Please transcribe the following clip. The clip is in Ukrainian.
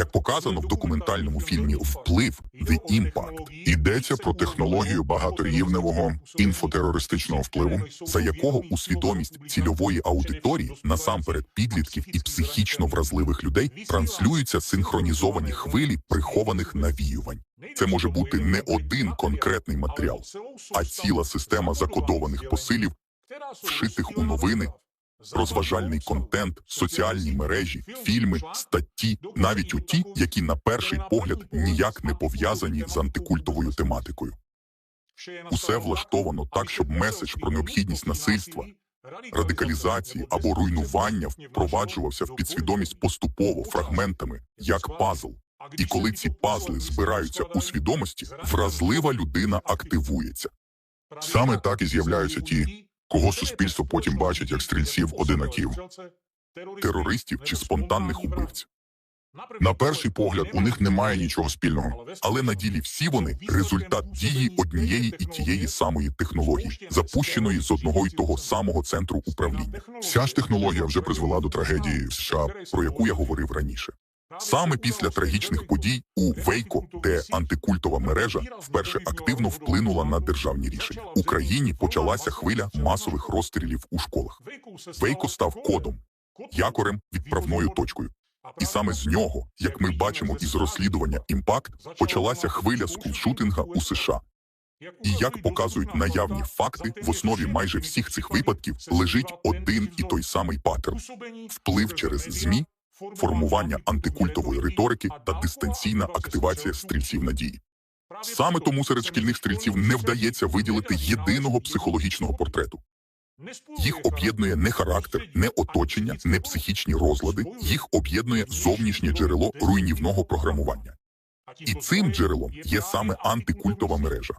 Як показано в документальному фільмі Вплив The Impact, йдеться про технологію багаторівневого інфотерористичного впливу, за якого у свідомість цільової аудиторії, насамперед підлітків і психічно вразливих людей, транслюються синхронізовані хвилі прихованих навіювань. Це може бути не один конкретний матеріал, а ціла система закодованих посилів, вшитих у новини, розважальний контент, соціальні мережі, фільми, статті, навіть у ті, які на перший погляд ніяк не пов'язані з антикультовою тематикою. Усе влаштовано так, щоб меседж про необхідність насильства, радикалізації або руйнування впроваджувався в підсвідомість поступово фрагментами, як пазл. І коли ці пазли збираються у свідомості, вразлива людина активується. Саме так і з'являються ті, кого суспільство потім бачить як стрільців одинаків, терористів чи спонтанних убивць. На перший погляд у них немає нічого спільного, але на ділі всі вони результат дії однієї і тієї самої технології, запущеної з одного й того самого центру управління. Вся ж технологія вже призвела до трагедії в США, про яку я говорив раніше. Саме після трагічних подій у Вейко, де антикультова мережа вперше активно вплинула на державні рішення, в Україні почалася хвиля масових розстрілів у школах. Вейко став кодом, якорем, відправною точкою. І саме з нього, як ми бачимо із розслідування імпакт, почалася хвиля скулшутинга у США. І як показують наявні факти, в основі майже всіх цих випадків лежить один і той самий паттерн вплив через ЗМІ, формування антикультової риторики та дистанційна активація стрільців надії. Саме тому серед шкільних стрільців не вдається виділити єдиного психологічного портрету. Їх об'єднує не характер, не оточення, не психічні розлади, їх об'єднує зовнішнє джерело руйнівного програмування. І цим джерелом є саме антикультова мережа.